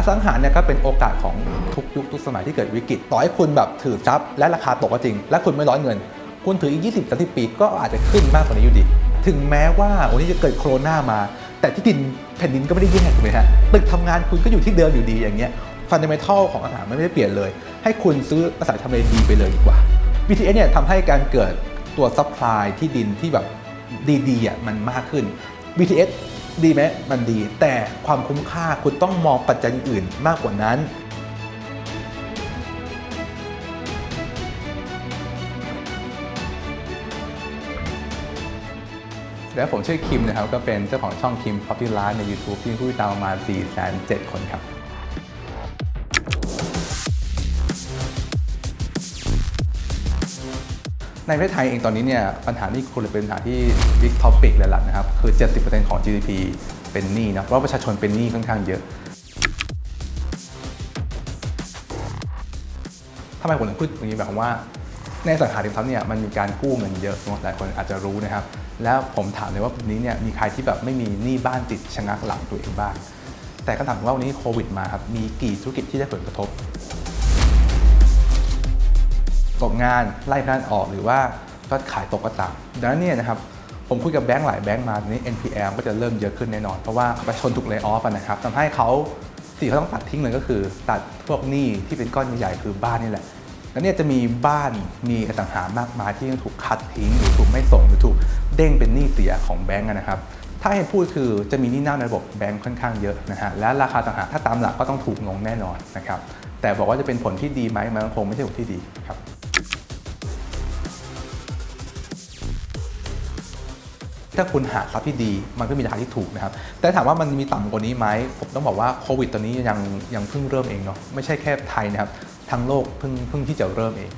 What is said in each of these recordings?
อสังหาเนี่ยก็เป็นโอกาสของทุกยุคทุกสมัยที่เกิดวิกฤตต่อให้คุณแบบถือทรัพย์และราคาตกก็จริง และคุณไม่ร้อนเงิน คุณถืออีก 20 30 ปีก็อาจจะขึ้นมากกว่านี้อยู่ดี ถึงแม้ว่าวันนี้จะเกิดโควิดมา แต่ที่ดินแผ่นดินก็ไม่ได้แย่ถูกไหมฮะตึกทำงานคุณก็อยู่ที่เดิมอยู่ดีอย่างเงี้ยฟันเดเมทัลของอสังหาไม่ได้เปลี่ยนเลย ให้คุณซื้ออสังหาทำเลดีไปเลยดีกว่า BTS เนี่ยทำให้การเกิดตัวซัพพลายที่ดินที่แบบดีๆอะมันมากขึ้น BTS ดีไหมมันดี แต่ความคุ้มค่าคุณต้องมองปัจจัยอื่นมากกว่านั้นและผมชื่อคิมนะครับ ก็เป็นเจ้าของช่องคิม Property Live ใน YouTube ที่มีผู้ติดตามประมาณ4 7 0 0 0คนครับ ในประเทศไทยเองตอนนี้เนี่ยปัญหานี่คุณเป็นปัญหาที่ big topic เลยล่ะนะครับ คือ 70%ของ GDP เป็นหนี้นะเพราะประชาชนเป็นหนี้ค่อนข้างเยอะทำไมผมถึงพูดอย่างนี้แบบว่าในสังหาริมทรัพย์เนี่ยมันมีการกู้เงินเยอะหลายคนอาจจะรู้นะครับ แล้วผมถามเลยว่าวันนี้เนี่ยมีใครที่แบบไม่มีหนี้บ้านติดชะงักหลังตัวเองบ้าง แต่ก็ถามว่าวันนี้โควิดมาครับมีกี่ธุรกิจที่ได้ผลกระทบ ตกงานไล่พนักงานออกหรือว่าก็ขายตกก็ตามดังนั้นเนี่ยนะครับผมคุยกับแบงก์หลายแบงก์มาตอนนี้ NPL ก็จะเริ่มเยอะขึ้นแน่นอน เพราะว่าประชาชนถูกเลิกออฟนะครับทำให้เขาสิ่งที่เขาต้องตัดทิ้งเลยก็คือ ตัดพวกหนี้ที่เป็นก้อนใหญ่ๆคือบ้านนี่แหละแล้วเนี่ยจะมีบ้านมีอสังหามากมายที่ยังถูกคัดทิ้งหรือถูกไม่ส่งหรือถูกเด้งเป็นหนี้เสียของแบงก์นะครับ ถ้าให้พูดคือจะมีหนี้เน่าในระบบแบงก์ค่อนข้างเยอะนะฮะและราคาต่างหากถ้าตามหลักก็ต้องถูกลงแน่นอนนะครับแต่บอกว่าจะเป็นผลที่ดีไหมมันคงไม่ใช่ผลที่ดีครับ ถ้าคุณหาทรัพย์ที่ดีมันก็มีราคาที่ถูกนะครับ แต่ถามว่ามันมีต่ำกว่านี้ไหมผมต้องบอกว่าโควิดตอนนี้ยังยังเพิ่งเริ่มเองเนาะไม่ใช่แค่ไทยนะครับทั้งโลกเพิ่งเพิ่งที่จะเริ่มเอง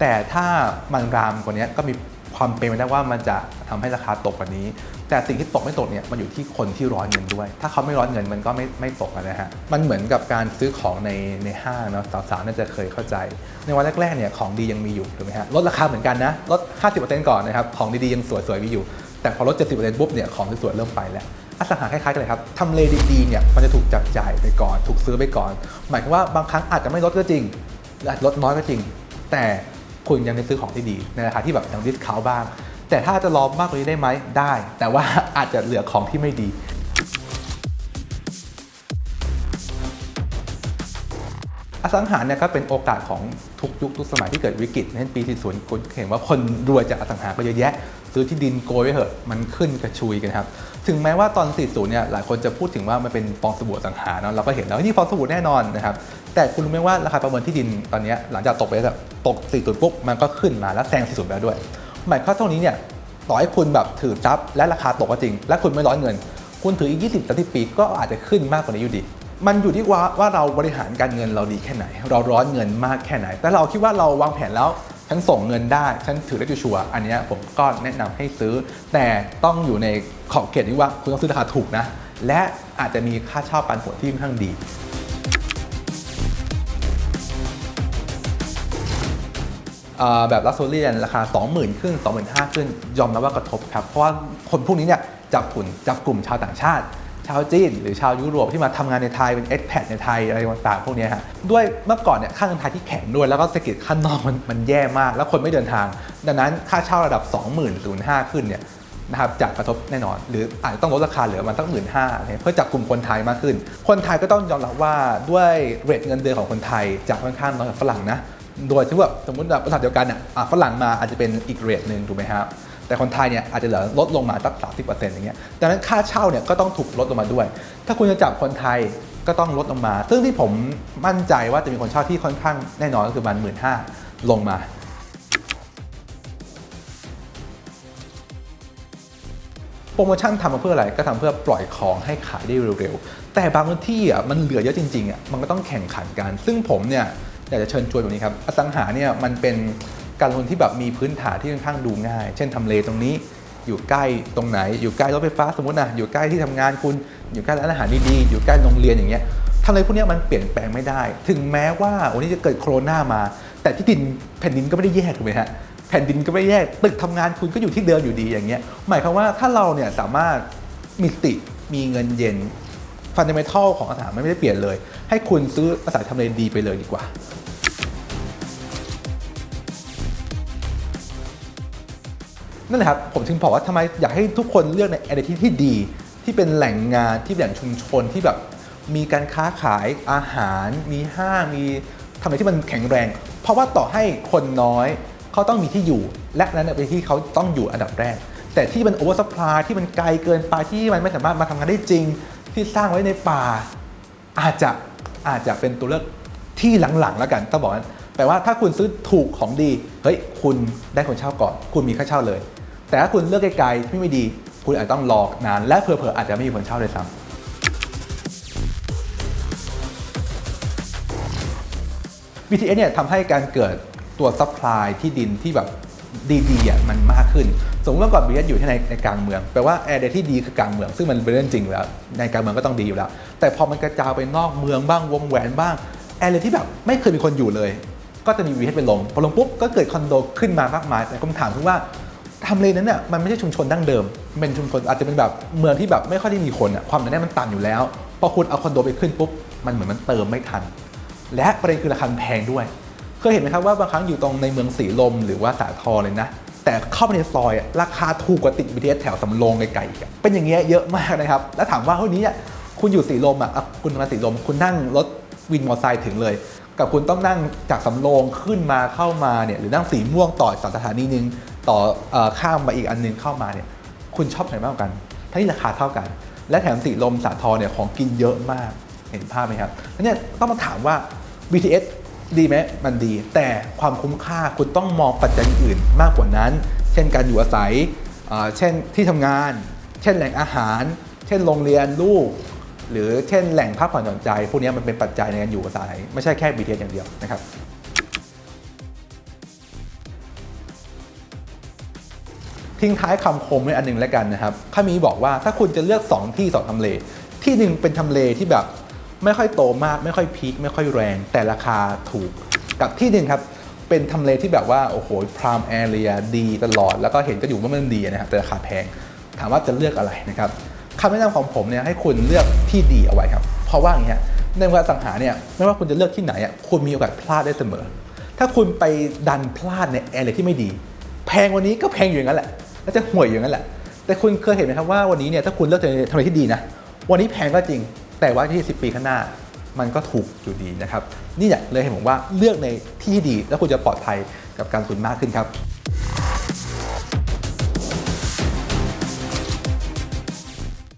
แต่ถ้ามันรามกว่านี้ก็มีความเป็นไปได้ว่ามันจะทำให้ราคาตกกว่านี้ แต่สิ่งที่ตกไม่ตกเนี่ยมันอยู่ที่คนที่ร้อนเงินด้วย ถ้าเขาไม่ร้อนเงินมันก็ไม่ไม่ตกนะฮะมันเหมือนกับการซื้อของในในห้างเนาะสาวๆน่าจะเคยเข้าใจ ในวันแรกๆเนี่ยของดียังมีอยู่ถูกไหมฮะลดราคาเหมือนกันนะลด 50%ก่อนนะครับของดีๆยังสวยๆมีอยู่ แต่พอลด 70%ปุ๊บเนี่ยของสวยๆเริ่มไปแล้วอสังหาคล้ายๆกันเลยครับทำเลดีๆเนี่ยมันจะถูกจับจ่ายไปก่อน ถูกซื้อไปก่อน หมายความว่าบางครั้งอาจจะไม่ลดก็จริงหรืออาจจะลดน้อยก็จริง แต่คุณยังได้ซื้อของที่ดี ในราคาที่แบบยังดิสคาวบ้าง แต่ถ้าจะรอมากกว่านี้ได้ไหมได้ แต่ว่าอาจจะเหลือของที่ไม่ดี สังหาเนี่ยก็เป็นโอกาสของทุกยุคทุกสมัยที่เกิดวิกฤตเช่นปี 40คุณเห็นว่าคนรวยจากอสังหาก็เยอะแยะ ซื้อที่ดินโกยไว้เถอะมันขึ้นกระชุยกันครับ ถึงแม้ว่าตอน 40เนี่ยหลายคนจะพูดถึงว่ามันเป็นฟองสบู่อสังหาเนาะเราก็เห็นแล้วว่านี่ฟองสบู่แน่นอนนะครับแต่คุณรู้ไหมว่าราคาประเมินที่ดินตอนนี้หลังจากตกไปแล้วตก 40 ปุ๊บมันก็ขึ้นมาแล้วแซง 40 แล้วด้วย หมายความว่าตรงนี้เนี่ยต่อให้คุณแบบถือทรัพย์และราคาตกก็จริง และคุณไม่ร้อนเงิน คุณถืออีก 20 30 ปีก็อาจจะขึ้นมากกว่านี้อยู่ดี มันอยู่ที่ว่าว่าเราบริหารการเงินเราดีแค่ไหน เราร้อนเงินมากแค่ไหน แต่เราคิดว่าเราวางแผนแล้วฉันส่งเงินได้ฉันถือได้ชัวร์อันนี้ผมก็แนะนำให้ซื้อ แต่ต้องอยู่ในขอบเขตที่ว่าคุณต้องซื้อราคาถูกนะ และอาจจะมีค่าเช่าปันผลที่ค่อนข้างดีแบบลักซ์เรียนราคา 20,000 ขึ้น 25,000 ขึ้น ยอมรับว่ากระทบครับ เพราะว่าคนพวกนี้เนี่ยจับกลุ่มจับกลุ่มชาวต่างชาติ ชาวจีน หรือชาวยุโรปที่มาทำงานในไทยเป็น expat ในไทยอะไรต่างๆพวกนี้ฮะด้วยเมื่อก่อนเนี่ยค่าเงินไทยที่แข็งด้วย แล้วก็เศรษฐกิจข้างนอกมันมันแย่มาก แล้วคนไม่เดินทาง ดังนั้นค่าเช่าระดับ20,000 05ขึ้นเนี่ยนะครับจะกระทบแน่นอน หรืออาจจะต้องลดราคาเหลือมันตั้งหมื่นห้าเพื่อจับกลุ่มคนไทยมากขึ้น คนไทยก็ต้องยอมรับว่าด้วยเรทเงินเดือนของคนไทยจะค่อนข้างน้อยกว่าฝรั่งนะโดยที่ว่าสมมติแบบบริษัทเดียวกันอะอะฝรั่งมาอาจจะเป็นอีกเรทหนึ่งถูกไหมครับ แต่คนไทยเนี่ยอาจจะเหลือลดลงมาสักสามสิบเปอร์เซ็นต์อย่างเงี้ยดังนั้นค่าเช่าเนี่ยก็ต้องถูกลดลงมาด้วย ถ้าคุณจะจับคนไทยก็ต้องลดลงมา ซึ่งที่ผมมั่นใจว่าจะมีคนเช่าที่ค่อนข้างแน่นอนก็คือประมาณหมื่นห้าลงมาโปรโมชั่นทำมาเพื่ออะไรก็ทำเพื่อปล่อยของให้ขายได้เร็วๆ แต่บางพื้นที่อะมันเหลือเยอะจริงๆอะมันก็ต้องแข่งขันกัน ซึ่งผมเนี่ยอยากจะเชิญชวนตรงนี้ครับอสังหาเนี่ยมันเป็น การลงทุนที่แบบมีพื้นฐานที่ค่อนข้างดูง่าย เช่นทำเลตรงนี้อยู่ใกล้ตรงไหน อยู่ใกล้รถไฟฟ้าสมมตินะอยู่ใกล้ที่ทำงานคุณ อยู่ใกล้ร้านอาหารดีๆอยู่ใกล้โรงเรียนอย่างเงี้ยทำเลพวกนี้มันเปลี่ยนแปลงไม่ได้ ถึงแม้ว่าวันนี้จะเกิดโควิดมา แต่ที่ดินแผ่นดินก็ไม่ได้แยกถูกไหมฮะแผ่นดินก็ไม่แยกตึกทำงานคุณก็อยู่ที่เดิมอยู่ดีอย่างเงี้ยหมายความว่าถ้าเราเนี่ยสามารถมีสติมีเงินเย็นฟันเดเมทัลของอสังหาไม่ได้เปลี่ยนเลย ให้คุณซื้ออสังหาทำเลดีไปเลยดีกว่า นั่นแหละครับผมถึงบอกว่าทำไมอยากให้ทุกคนเลือกใน a อ i ที่ที่ดี ที่เป็นแหล่งงานที่เป็นแหล่งชุมชนที่แบบมีการค้าขายอาหาร มีห้างมีทำอะไรที่มันแข็งแรง เพราะว่าต่อให้คนน้อยเขาต้องมีที่อยู่ และนั้นเป็นที่เขาต้องอยู่อันดับแรก แต่ที่มันโอเวอร์สปายที่มันไกลเกินไปที่มันไม่สามารถมาทำงานได้จริง ที่สร้างไว้ในป่า อาจจะอาจจะเป็นตัวเลือกที่หลังๆแล้วกันต้องบอกแปลว่าถ้าคุณซื้อถูกของดี เฮ้ย คุณได้คนเช่าก่อน คุณมีค่าเช่าเลย แต่ถ้าคุณเลือกไกลๆที่ไม่ดี คุณอาจจะต้องรอนาน และเผลอๆอาจจะไม่มีคนเช่าเลยซ้ำ BTS เนี่ยทำให้การเกิดตัวซัพพลายที่ดินที่แบบดีๆอะมันมากขึ้น สมมติว่าก่อน BTS อยู่ที่ในในกลางเมืองแปลว่าแอร์เดที่ดีคือกลางเมือง ซึ่งมันเป็นเรื่องจริงแล้ว ในกลางเมืองก็ต้องดีอยู่แล้ว แต่พอมันกระจายไปนอกเมืองบ้างวงแหวนบ้างแอร์เดที่แบบไม่เคยมีคนอยู่เลย ก็จะมี BTS ไปลงพอลงปุ๊บก็เกิดคอนโดขึ้นมามากมายแต่คำถามคือว่า ทำเลนั้นเนี่ยมันไม่ใช่ชุมชนดั้งเดิม เป็นชุมชนอาจจะเป็นแบบเมืองที่แบบไม่ค่อยได้มีคนอะความหนาแน่นมันต่ำอยู่แล้ว พอคุณเอาคอนโดไปขึ้นปุ๊บ มันเหมือนมันเติมไม่ทัน และประเด็นคือราคาแพงด้วย เคยเห็นไหมครับว่าบางครั้งอยู่ตรงในเมืองสีลมหรือว่าสาทรเลยนะ แต่เข้าไปในซอยราคาถูกกว่าติด BTS แถวสำโรงไกลๆอีกอะเป็นอย่างเงี้ยเยอะมากนะครับ แล้วถามว่าเฮ้ยนี้คุณอยู่สีลมอะอะคุณมาสีลม คุณนั่งรถวินมอเตอร์ไซค์ถึงเลยกับคุณต้องนั่งจากสำโรงขึ้นมาเข้ามาเนี่ยหรือนั่งสีม่วงต่ออีกสถานีหนึง ต่ออข้ามมาอีกอันนึงเข้ามาเนี่ยคุณชอบไหนมากกว่ากันทั้งที่ราคาเท่ากัน และแถมสีลมสาทรเนี่ยของกินเยอะมากเห็นภาพไหมครับแล้วเนี่ยต้องมาถามว่า BTS ดีไหมมันดี แต่ความคุ้มค่าคุณต้องมองปัจจัยอื่นมากกว่านั้น เช่นการอยู่อาศัยเช่นที่ทำงาน เช่นแหล่งอาหาร เช่นโรงเรียนลูก หรือเช่นแหล่งพักผ่อนหย่อนใจ พวกนี้มันเป็นปัจจัยในการอยู่อาศัย ไม่ใช่แค่ BTS อย่างเดียวนะครับ ทิ้งท้ายคำคมไว้อันหนึ่งแล้วกันนะครับข้ามีบอกว่าถ้าคุณจะเลือก 2 ที่ 2ทำเล ที่หนึ่งเป็นทำเลที่แบบไม่ค่อยโตมาก ไม่ค่อยพีคไม่ค่อยแรง แต่ราคาถูกกับที่หนึ่งครับเป็นทำเลที่แบบว่าโอ้โหพรามแอเรียดีตลอด แล้วก็เห็นก็อยู่ว่ามันดีนะครับแต่ราคาแพง ถามว่าจะเลือกอะไรนะครับคำแนะนำของผมเนี่ยให้คุณเลือกที่ดีเอาไว้ครับ เพราะว่าอย่างเงี้ยในเวลาสังหาเนี่ยไม่ว่าคุณจะเลือกที่ไหนอะคุณมีโอกาสพลาดได้เสมอ ถ้าคุณไปดันพลาดในแอเรียที่ไม่ดี แพงวันนี้ก็แพงอยู่อย่างนั้นแหละ แล้วจะห่วยอยู่างนั้นแหละ แต่คุณเคยเห็นไหมครับว่าวันนี้เนี่ยถ้าคุณเลือกทำอะไรที่ดีนะ วันนี้แพงก็จริง แต่ว่าที่ 10 ปีข้างหน้า มันก็ถูกอยู่ดีนะครับ นี่แหละเลยเห็นผมว่าเลือกในที่ที่ดีแล้วคุณจะปลอดภัยกับการลงทุนมากขึ้นครับ